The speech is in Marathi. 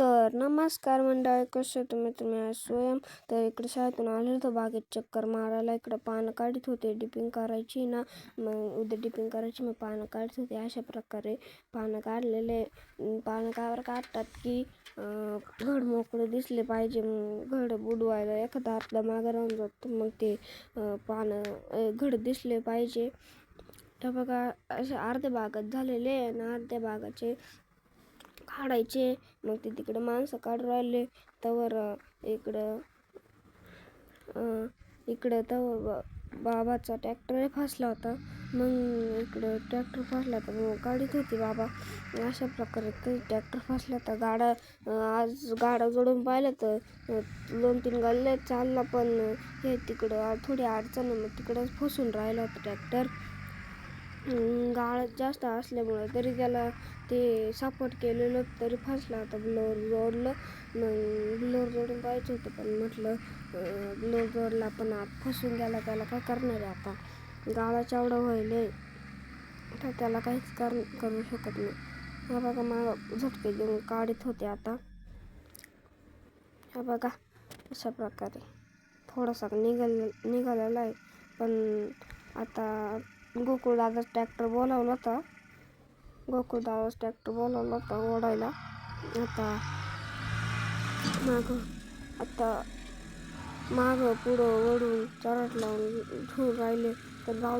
तर नमस्कार मंडळी कसे तुम्ही? तुम्ही आज स्वयं. तर इकडे शाळेतून आले तर बागेत चक्कर मारायला. इकडं पानं काढत होते. डिपिंग करायची ना. मग उद्या डिपिंग करायची. मग पानं काढत होते. अशा प्रकारे पानं काढलेले. पानं कावर काढतात की घड मोकळे दिसले पाहिजे. मग घड बुडवायला एखादा आपला मागं राहून जातो. मग ते पानं घड दिसले पाहिजे. तर बघा असे अर्ध्या भागात झालेले आहे. आणि अर्ध्या भागाचे काढायचे. मग ते तिकडे माणसं काढून राहिले. तवर इकडं इकडं तवर बा- बाबाचा ट्रॅक्टर फसला होता. मग इकडं ट्रॅक्टर फासला तर मग गाडीत होती बाबा. अशा प्रकारे काही ट्रॅक्टर फासला होता. गाडा आज गाडा जोडून पाहिलं तर दोन तीन गल्ले चालला. पण हे तिकडं थोडी अडचण मग तिकडंच फसून राहिला होता ट्रॅक्टर. गाळ जास्त असल्यामुळं तरी त्याला ते सपोर्ट केलेलं तरी फसला. होता ब्लोअर जोडलं मग ब्लोअर जोडून पाहिजे होतं पण म्हटलं ब्लोअर जोडला पण आत फसून गेला त्याला काय करणार आहे आता? गाळाच्या एवढं व्हायले तर त्याला काहीच कर करू शकत नाही. हा बघा मग झटके देऊन काढत होते आता. हा बघा अशा प्रकारे. थोडासा निघाल निघालेला आहे पण आता गोकुळदादा ट्रॅक्टर बोलावला होता. गोकुळदादा ट्रॅक्टर बोलावला होता ओढायला. आता माग आता माग पुढं ओढून चरट लावून ठेवून राहिले तर जाऊ दे.